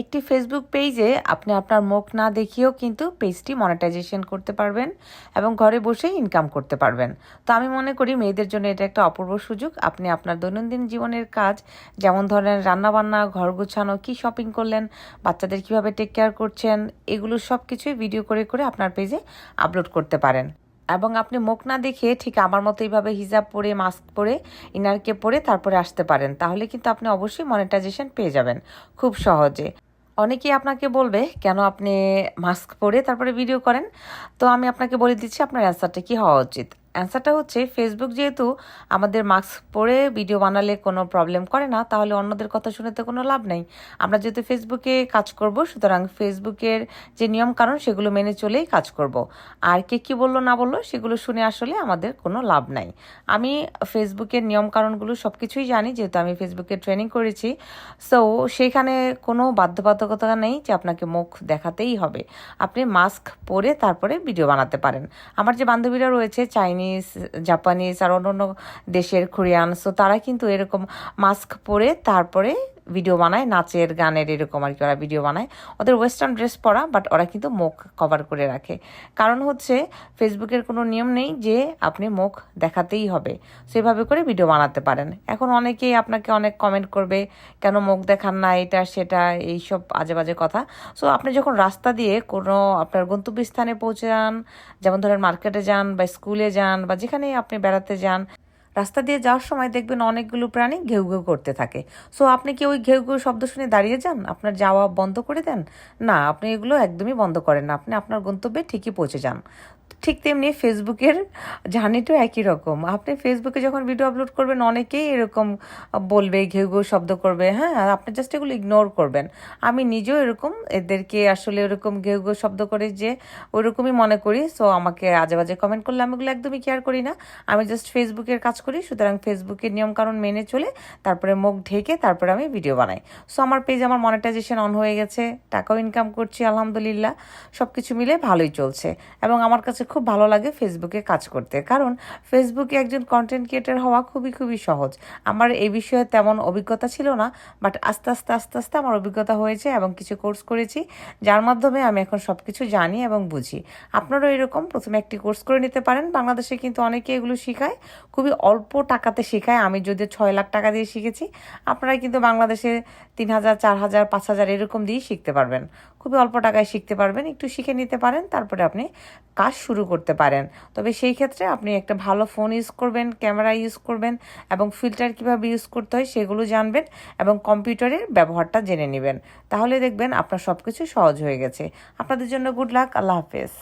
একটি ফেসবুক পেজে আপনি আপনার মুখ না দেখিয়েও কিন্তু পেজটি মনিটাইজেশন করতে পারবেন এবং ঘরে বসেই ইনকাম করতে পারবেন। তো আমি মনে করি মেয়েদের জন্য এটা একটা অপূর্ব সুযোগ। আপনি আপনার দৈনন্দিন জীবনের কাজ, যেমন ধরেন রান্নাবান্না, ঘর গোছানো, কি শপিং করলেন, বাচ্চাদের কীভাবে টেক কেয়ার করছেন, এগুলো সব কিছুই ভিডিও করে করে আপনার পেজে আপলোড করতে পারেন। এবং আপনি মুখ না দেখে ঠিক আমার মতো এইভাবে হিজাব পরে মাস্ক পরে ইনারকে পরে তারপরে আসতে পারেন। তাহলে কিন্তু আপনি অবশ্যই মনিটাইজেশন পেয়ে যাবেন। খুব সহজে। অনেকেই আপনাকে বলবে, কেন আপনি মাস্ক পরে তারপরে ভিডিও করেন? তো আমি আপনাকে বলে দিচ্ছি আপনার অ্যান্সারটা কি হওয়া উচিত। অ্যান্সারটা হচ্ছে ফেসবুক যেহেতু আমাদের মাস্ক পরে ভিডিও বানালে কোনো প্রবলেম করে না, তাহলে অন্যদের কথা শুনে তো কোনো লাভ নেই। আমরা যেহেতু ফেসবুকে কাজ করব, সুতরাং ফেসবুকের যে নিয়ম কারণ সেগুলো মেনে চলেই কাজ করব। আর কে কী বলল, না বলল, সেগুলো শুনে আসলে আমাদের কোনো লাভ নাই। আমি ফেসবুকের নিয়ম কারণগুলো সব কিছুই জানি, যেহেতু আমি ফেসবুকে ট্রেনিং করেছি। সো সেখানে কোনো বাধ্যবাধকতা নেই যে আপনাকে মুখ দেখাতেই হবে। আপনি মাস্ক পরে তারপরে ভিডিও বানাতে পারেন। আমার যে বান্ধবীরা রয়েছে চাইনিজ জাপানিজ আর অন্য অন্য দেশের কোরিয়ান সো তারা কিন্তু এরকম মাস্ক পরে তারপরে ভিডিও বানায়, নাচের গানের এরকম আর কি ওরা ভিডিও বানায়। ওদের ওয়েস্টার্ন ড্রেস পরা বাট ওরা কিন্তু মুখ কভার করে রাখে। কারণ হচ্ছে ফেসবুকের কোনো নিয়ম নেই যে আপনি মুখ দেখাতেই হবে। সেভাবে করে ভিডিও বানাতে পারেন। এখন অনেকেই আপনাকে অনেক কমেন্ট করবে, কেন মুখ দেখান না? এটা, সেটা, এইসব আজে বাজে কথা। সো আপনি যখন রাস্তা দিয়ে কোনো আপনার গন্তব্যস্থানে পৌঁছে যান যেমন ধরেন মার্কেটে যান বা স্কুলে যান বা যেখানেই আপনি বেড়াতে যান রাস্তা দিয়ে যাওয়ার সময় দেখবেন অনেকগুলো প্রাণী ঘেউ ঘেউ করতে থাকে। সো আপনি কি ওই ঘেউ ঘেউ শব্দ শুনে দাঁড়িয়ে যান? আপনার যাওয়া বন্ধ করে দেন? না, আপনি এগুলো একদমই বন্ধ করেন না। আপনি আপনার গন্তব্যে ঠিকই পৌঁছে যান। ঠিক তেমনি ফেসবুকের জার্নিটাও একই রকম। আপনি ফেসবুকে যখন ভিডিও আপলোড করবেন, অনেকেই এরকম বলবে, ঘেউ ঘেউ শব্দ করবে হ্যাঁ আপনি জাস্ট এগুলো ইগনোর করবেন। আমি নিজেও এরকম, এদেরকে আসলে এরকম ঘেউ ঘেউ শব্দ করে যে ওরকমই মনে করি। সো আমাকে আজে বাজে কমেন্ট করলে আমি এগুলো একদমই কেয়ার করি না। আমি জাস্ট ফেসবুকের কাজ করি, সুতরাং ফেসবুকের নিয়মকানুন মেনে চলে তারপরে মুখ ঢেকে তারপরে আমি ভিডিও বানাই। সো আমার পেজ আমার মনিটাইজেশন অন হয়ে গেছে, টাকাও ইনকাম করছি, আলহামদুলিল্লাহ। সব কিছু মিলে ভালোই চলছে এবং আমার কাছে খুব ভালো লাগে ফেসবুকে কাজ করতে। কারণ ফেসবুকে একজন কন্টেন্ট ক্রিয়েটার হওয়া খুবই খুবই সহজ। আমার এই বিষয়ে তেমন অভিজ্ঞতা ছিল না বাট আস্তে আস্তে আস্তে আস্তে আমার অভিজ্ঞতা হয়েছে এবং কিছু কোর্স করেছি, যার মাধ্যমে আমি এখন সব কিছু জানি এবং বুঝি। আপনারাও এরকম প্রথমে একটি কোর্স করে নিতে পারেন। বাংলাদেশে কিন্তু অনেকে এগুলো শেখায়। খুবই অল্প টাকাতে শেখায়। আমি যদি ছয় লাখ টাকা দিয়ে শিখেছি, আপনারা কিন্তু বাংলাদেশে তিন হাজার, চার হাজার, পাঁচ হাজার এরকম দিয়েই শিখতে পারবেন। খুবই অল্প টাকায় শিখতে পারবেন, একটু শিখে নিতে পারেন, তারপরে আপনি কাজ শুরু করতে পারেন। তবে সেই ক্ষেত্রে আপনি একটা ভালো ফোন ইউজ করবেন, ক্যামেরা ইউজ করবেন এবং ফিল্টার কীভাবে ইউজ করতে হয় সেগুলো জানবেন এবং কম্পিউটারের ব্যবহারটা জেনে নেবেন। তাহলে দেখবেন আপনার সব কিছু সহজ হয়ে গেছে। আপনাদের জন্য গুড লাক, আল্লাহ হাফেজ।